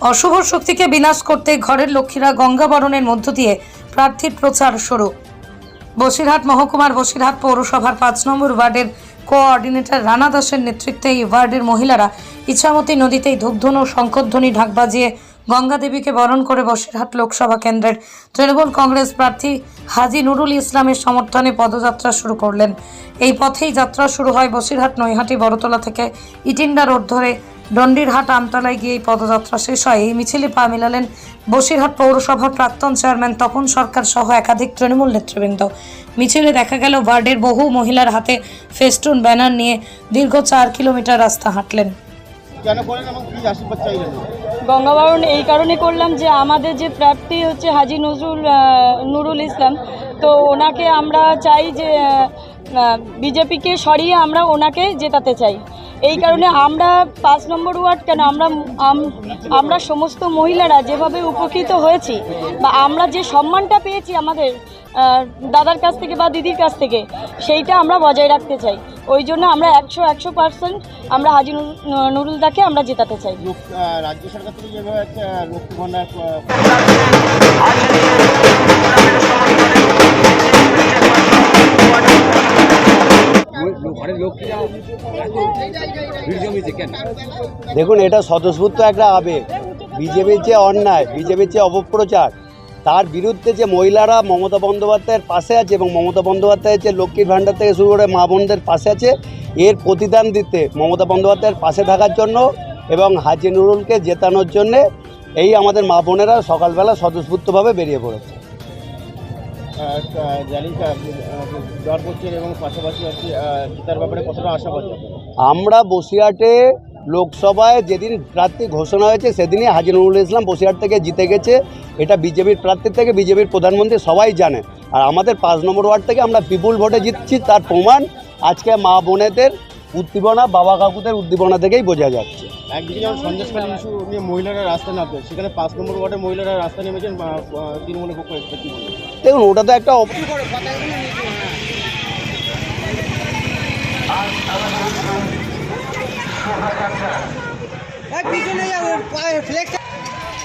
অশুভ শক্তিকে বিনাশ করতে ঘরের লক্ষ্মীরা গঙ্গাবরণের মধ্য দিয়ে প্রার্থীর প্রচার শুরু। বসিরহাট মহকুমার বসিরহাট পৌরসভার পাঁচ নম্বর ওয়ার্ডের কোঅর্ডিনেটর রানা দাসের নেতৃত্বে এই ওয়ার্ডের মহিলারা ইছামতি নদীতেই ধূপধুন ও শঙ্করধ্বনি ঢাক বাজিয়ে গঙ্গা দেবীকে বরণ করে বসিরহাট লোকসভা কেন্দ্রের তৃণমূল কংগ্রেস প্রার্থী হাজি নুরুল ইসলামের সমর্থনে পদযাত্রা শুরু করলেন। এই পথেই যাত্রা শুরু হয় বসিরহাট নৈহাটি বড়তলা থেকে ইটিন্ডা রোড ধরে ডন্ডিরহাট আমতলায় গিয়ে এই পদযাত্রা শেষ হয়। এই মিছিলে পা মিলালেন বসিরহাট পৌরসভার প্রাক্তন চেয়ারম্যান তপন সরকার সহ একাধিক তৃণমূল নেতৃবৃন্দ। মিছিলে দেখা গেল ওয়ার্ডের বহু মহিলার হাতে ফেস্টুন ব্যানার নিয়ে দীর্ঘ চার কিলোমিটার রাস্তা হাঁটলেন। গঙ্গাবরণ এই কারণে করলাম যে আমাদের যে প্রার্থী হচ্ছে হাজি নজরুল নুরুল ইসলাম তো ওনাকে আমরা চাই যে বিজেপিকে সরিয়ে আমরা ওনাকে জেতাতে চাই। এই কারণে আমরা পাঁচ নম্বর ওয়ার্ড কেন? আমরা আমরা সমস্ত মহিলারা যেভাবে উপকৃত হয়েছি বা আমরা যে সম্মানটা পেয়েছি আমাদের দাদার কাছ থেকে বা দিদির কাছ থেকে, সেইটা আমরা বজায় রাখতে চাই। ওই জন্য আমরা একশো একশো পার্সেন্ট আমরা হাজি নুরুলদাকে আমরা জেতাতে চাই। রাজ্য সরকার থেকে যেভাবে দেখুন, এটা স্বতঃস্ফূর্ত একটা আবেগ। বিজেপির যে অন্যায়, বিজেপির যে অপপ্রচার, তার বিরুদ্ধে যে মহিলারা মমতা বন্দ্যোপাধ্যায়ের পাশে আছে এবং মমতা বন্দ্যোপাধ্যায়ের যে লক্ষ্মীর ভাণ্ডার থেকে শুরু করে মা বোনদের পাশে আছে, এর প্রতিদান দিতে মমতা বন্দ্যোপাধ্যায়ের পাশে থাকার জন্য এবং হাজি নুরুলকে জেতানোর জন্যে এই আমাদের মা বোনেরা সকালবেলা স্বতঃস্ফূর্তভাবে বেরিয়ে পড়েছে। করছেন এবং পাশাপাশি ব্যাপারে কতটা? আমরা বসিরহাটে লোকসভায় যেদিন প্রার্থী ঘোষণা হয়েছে, সেদিনই হাজি নুরুল ইসলাম বসিরহাট থেকে জিতে গেছে। এটা বিজেপির প্রার্থীর থেকে বিজেপির প্রধানমন্ত্রী সবাই জানে। আর আমাদের পাঁচ নম্বর ওয়ার্ড থেকে আমরা বিপুল ভোটে জিতছি, তার প্রমাণ আজকে মা বোনেদের উদ্দীপনা, বাবা কাকুদের উদ্দীপনা থেকেই বোঝা যাচ্ছে। একদিকে যেমন সন্দেশখালী ইস্যু নিয়ে মহিলারা রাস্তা নামবে সেখানে পাঁচ নম্বর ওয়ার্ডে মহিলারা রাস্তা নেমেছেন তৃণমূলের পক্ষ কি বলবেন? দেখুন ওটা তো একটা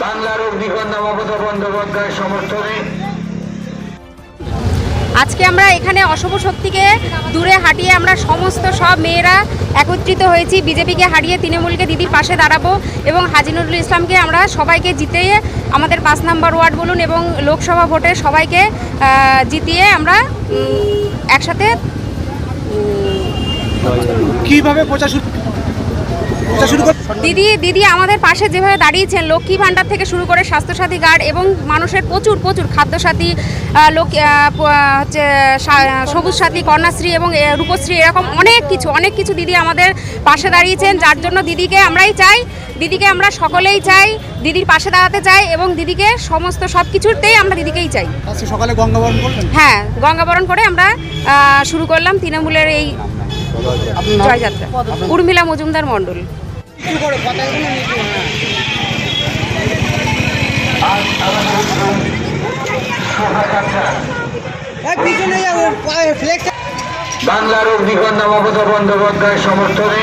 বাংলার অগ্নিকন্যা মমতা বন্দ্যোপাধ্যায়ের সমর্থনে আজকে আমরা এখানে অশুভ শক্তিকে দূরে হাঁটিয়ে আমরা সমস্ত সব মেয়েরা একত্রিত হয়েছি। বিজেপিকে হারিয়ে তৃণমূলকে দিদির পাশে দাঁড়াবো এবং হাজি নজরুল ইসলামকে আমরা সবাইকে জিতিয়ে আমাদের পাঁচ নাম্বার ওয়ার্ড বলুন এবং লোকসভা ভোটে সবাইকে জিতিয়ে আমরা একসাথে কীভাবে প্রচার দিদি দিদি আমাদের পাশে যেভাবে দাঁড়িয়েছেন লক্ষ্মী ভাণ্ডার থেকে শুরু করে স্বাস্থ্যসাথী কার্ড এবং মানুষের প্রচুর প্রচুর খাদ্যসাথী হচ্ছে সবুজ সাথী কন্যাশ্রী এবং রূপশ্রী এরকম অনেক কিছু অনেক কিছু দিদি আমাদের পাশে দাঁড়িয়েছেন যার জন্য দিদিকে আমরাই চাই দিদিকে আমরা সকলেই চাই দিদির পাশে দাঁড়াতে চাই এবং দিদিকে সমস্ত সব কিছুতেই আমরা দিদিকেই চাই সকালে গঙ্গাবরণ হ্যাঁ গঙ্গাবরণ করে আমরা শুরু করলাম তৃণমূলের এই? জয়যাত্রা। উর্মিলা মজুমদার মন্ডল বাংলার অগ্নিকন্যা মমতা বন্দ্যোপাধ্যায়ের সমর্থনে